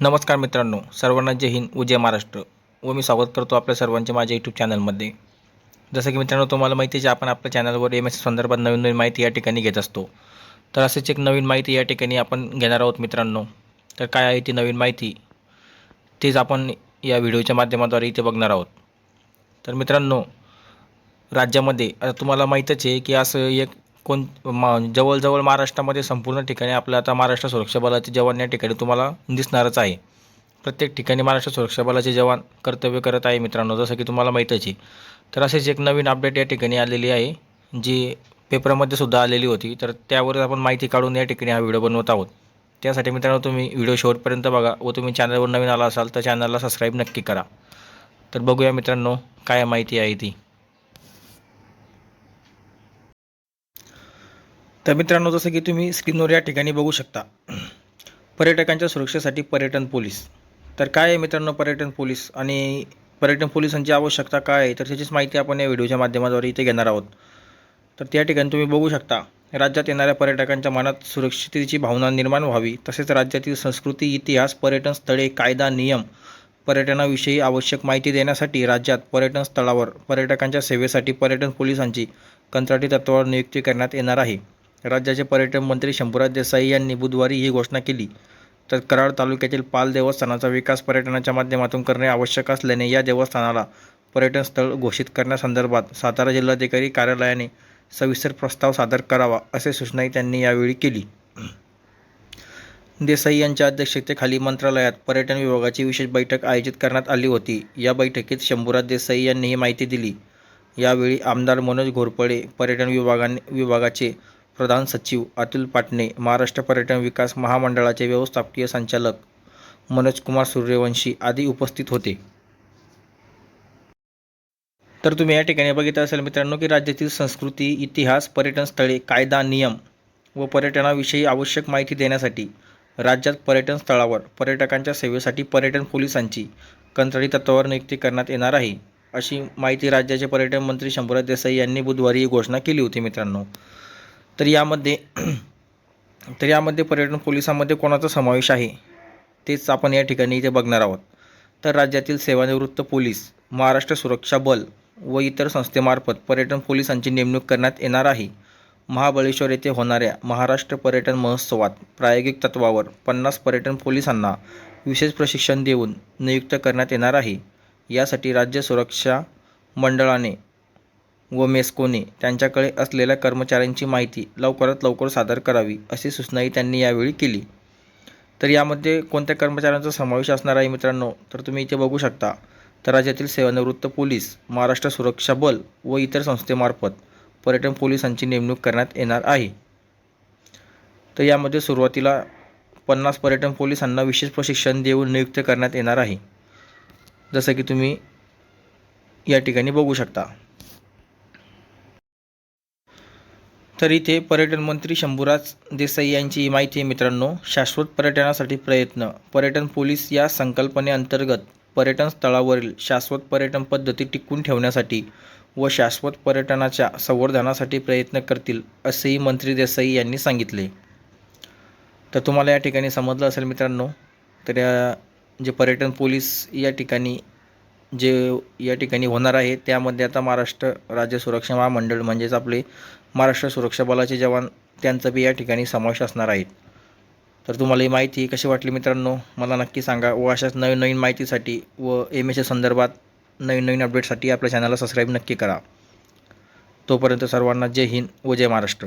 नमस्कार मित्रांनो सर्वांना जय हिंद व जय महाराष्ट्र. व मी स्वागत करतो आपल्या सर्वांचे माझ्या यूट्यूब चॅनलमध्ये जसं की मित्रांनो तुम्हाला माहिती आहे की आपण आपल्या चॅनलवर एम एस संदर्भात नवीन नवीन माहिती या ठिकाणी घेत असतो. तर असेच एक नवीन माहिती या ठिकाणी आपण घेणार आहोत मित्रांनो. तर काय आहे ती नवीन माहिती? तेच आपण या व्हिडिओच्या माध्यमाद्वारे इथे बघणार आहोत. तर मित्रांनो राज्यामध्ये आता तुम्हाला माहीतच आहे की असं एक कोण मा जवळजवळ महाराष्ट्रामध्ये संपूर्ण ठिकाणी आपलं आता महाराष्ट्र सुरक्षा बलाचे जवान या ठिकाणी तुम्हाला दिसणारच आहे. प्रत्येक ठिकाणी महाराष्ट्र सुरक्षा बलाचे जवान कर्तव्य करत आहे मित्रांनो जसं की तुम्हाला माहीतच आहे. तर असेच एक नवीन अपडेट या ठिकाणी आलेली आहे जी पेपरमध्ये सुद्धा आलेली होती. तर त्यावर आपण माहिती काढून या ठिकाणी हा व्हिडिओ बनवत आहोत. त्यासाठी मित्रांनो तुम्ही व्हिडिओ शेवटपर्यंत बघा व तुम्ही चॅनलवर नवीन आला असाल तर चॅनलला सबस्क्राईब नक्की करा. तर बघूया मित्रांनो काय माहिती आहे ती. तर मित्रांनो जसं की तुम्ही स्क्रीनवर या ठिकाणी बघू शकता पर्यटकांच्या सुरक्षेसाठी पर्यटन पोलीस. तर काय आहे मित्रांनो पर्यटन पोलीस आणि पर्यटन पोलिसांची आवश्यकता काय आहे? तर त्याचीच माहिती आपण या व्हिडिओच्या माध्यमाद्वारे इथे घेणार आहोत. तर त्या ठिकाणी तुम्ही बघू शकता राज्यात येणाऱ्या पर्यटकांच्या मनात सुरक्षिततेची भावना निर्माण व्हावी. तसेच राज्यातील संस्कृती इतिहास पर्यटन स्थळे कायदा नियम पर्यटनाविषयी आवश्यक माहिती देण्यासाठी राज्यात पर्यटन स्थळावर पर्यटकांच्या सेवेसाठी पर्यटन पोलिसांची कंत्राटी तत्वावर नियुक्ती करण्यात येणार आहे. राज्याचे पर्यटन मंत्री शंभूराज देसाई यांनी बुधवारी ही घोषणा केली. तर कराड तालुक्यातील पाल देवस्थानाचा विकास पर्यटनाच्या माध्यमातून करणे आवश्यक असल्याने या देवस्थानाला पर्यटन स्थळ घोषित करण्यासंदर्भात सातारा जिल्हाधिकारी कार्यालयाने सविस्तर प्रस्ताव सादर करावा असे सूचनाही त्यांनी यावेळी केली. देसाई यांच्या अध्यक्षतेखाली मंत्रालयात पर्यटन विभागाची विशेष बैठक आयोजित करण्यात आली होती. या बैठकीत शंभूराज देसाई यांनी ही माहिती दिली. यावेळी आमदार मनोज घोरपडे पर्यटन विभागाने विभागाचे प्रधान सचिव अतुल पाटणे महाराष्ट्र पर्यटन विकास महामंडळाचे व्यवस्थापकीय संचालक मनोज कुमार सूर्यवंशी आदी उपस्थित होते. तर तुम्ही या ठिकाणी बघितलं असेल मित्रांनो की राज्यातील संस्कृती इतिहास पर्यटन स्थळे कायदा नियम व पर्यटनाविषयी आवश्यक माहिती देण्यासाठी राज्यात पर्यटन स्थळावर पर्यटकांच्या सेवेसाठी पर्यटन पोलिसांची कंत्राटी तत्वावर नियुक्ती करण्यात येणार आहे अशी माहिती राज्याचे पर्यटन मंत्री शंभूराज देसाई यांनी बुधवारी ही घोषणा केली होती मित्रांनो. तर यामध्ये तर यामध्ये पर्यटन पोलिसांमध्ये कोणाचा समावेश आहे तेच आपण या ठिकाणी इथे बघणार आहोत. तर राज्यातील सेवानिवृत्त पोलीस महाराष्ट्र सुरक्षा बल व इतर संस्थेमार्फत पर्यटन पोलिसांची नेमणूक करण्यात येणार आहे. महाबळेश्वर येथे होणाऱ्या महाराष्ट्र पर्यटन महोत्सवात प्रायोगिक तत्वावर पन्नास पर्यटन पोलिसांना विशेष प्रशिक्षण देऊन नियुक्त करण्यात येणार आहे. यासाठी राज्य सुरक्षा मंडळाने व मेस्कोने त्यांच्याकडे असलेल्या कर्मचाऱ्यांची माहिती लवकरात लवकर सादर करावी अशी सूचनाही त्यांनी यावेळी केली. तर यामध्ये कोणत्या कर्मचाऱ्यांचा समावेश असणार आहे मित्रांनो? तर तुम्ही इथे बघू शकता तर राज्यातील सेवानिवृत्त पोलीस महाराष्ट्र सुरक्षा बल व इतर संस्थेमार्फत पर्यटन पोलिसांची नेमणूक करण्यात येणार आहे. तर यामध्ये सुरुवातीला पन्नास पर्यटन पोलिसांना विशेष प्रशिक्षण देऊन नियुक्त करण्यात येणार आहे. जसं की तुम्ही या ठिकाणी बघू शकता. तर इथे पर्यटन मंत्री शंभूराज देसाई यांची ही माहिती मित्रांनो. शाश्वत पर्यटनासाठी प्रयत्न. पर्यटन पोलीस या संकल्पनेअंतर्गत पर्यटन स्थळावरील शाश्वत पर्यटन पद्धती टिकवून ठेवण्यासाठी व शाश्वत पर्यटनाच्या संवर्धनासाठी प्रयत्न करतील असेही मंत्री देसाई यांनी सांगितले. तर तुम्हाला या ठिकाणी समजलं असेल मित्रांनो तर या जे पर्यटन पोलीस या ठिकाणी जे या ठिकाणी होणार आहे त्यामध्ये आता महाराष्ट्र राज्य सुरक्षा महामंडळ म्हणजेच आपले महाराष्ट्र सुरक्षा बलाचे जवान त्यांचा बी या ठिकाणी समावेश असणार आहेत. तर तुम्हाला ही माहिती कशी वाटली मित्रांनो? मला नक्की सांगा. व अशाच नवीन नवीन माहितीसाठी व एम एसच्या संदर्भात नवीन नवीन अपडेटसाठी आपल्या चॅनलला सबस्क्राईब नक्की करा. तोपर्यंत सर्वांना जय हिंद व जय महाराष्ट्र.